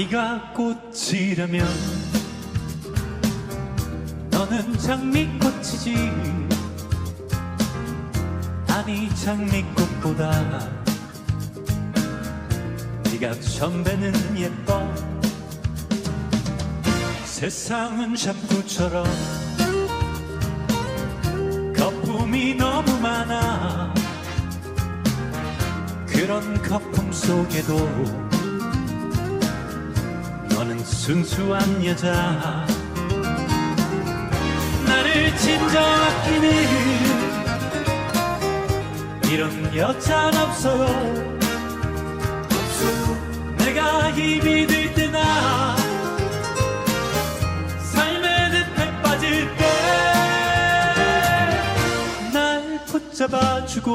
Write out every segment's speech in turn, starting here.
네가 꽃이라면 너는 장미꽃이지. 아니 장미꽃보다 네가 천배는 예뻐. 세상은 샴푸처럼 거품이 너무 많아. 그런 거품 속에도 순수한 여자. 나를 진정 아끼는 이런 여자는 없어요. 내가 힘이 들 때나 삶의 늪에 빠질 때 날 붙잡아주고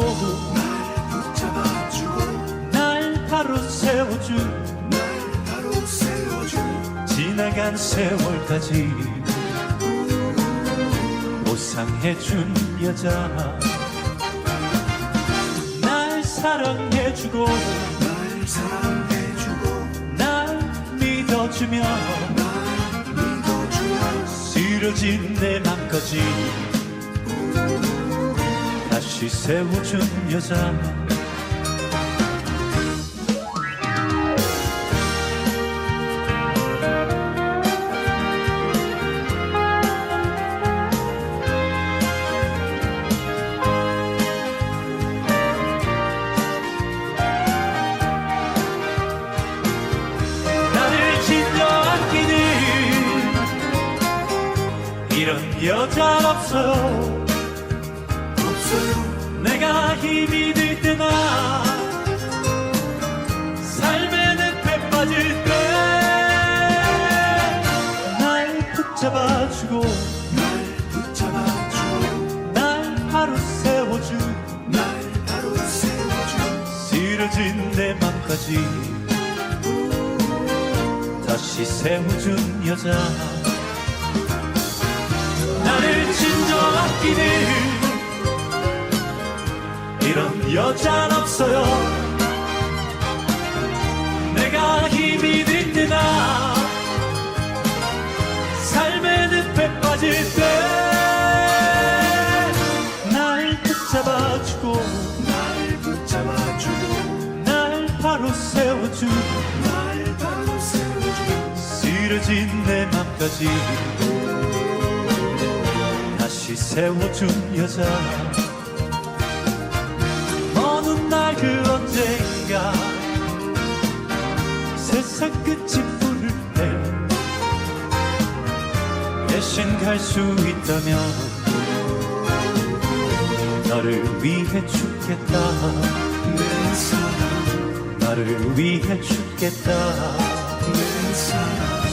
붙잡아주고 날 바로 세워준 날 바로 지나간 세월까지 보상해준 여자. 날 사랑해주고 날 사랑해주고 날 믿어주며 날 믿어주며 쓰러진 내 맘까지 다시 세워준 여자 이런 여자 없어요 없어요 내가 힘이 들 때나 삶의 늪에 빠질 때 날 붙잡아주고 날 붙잡아주고 날 바로 세워준 날 바로 세워준 쓰러진 내 맘까지 다시 세워준 여자 아끼는 이런 여자는 없어요. 내가 힘이 들 때나 삶의 늪에 빠질 때날 붙잡아주고 날 붙잡아주고 날 바로 세워준 날 바로 세워준 쓰러진 내 맘까지 다시 세워준 여자. 어느 날 그 언젠가 세상 끝이 부를 때 대신 갈 수 있다면 너를 위해 죽겠다. 내 사랑 나를 위해 죽겠다. 내 사랑